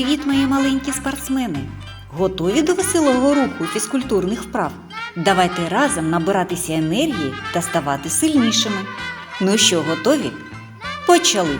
Привіт, мої маленькі спортсмени! Готові до веселого руху фізкультурних вправ? Давайте разом набиратися енергії та ставати сильнішими. Ну що, готові? Почали!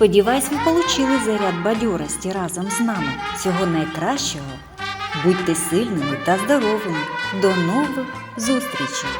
Сподіваюсь, ви получили заряд бадьорості разом з нами. Всього найкращого. Будьте сильними та здоровими. До нових зустрічей!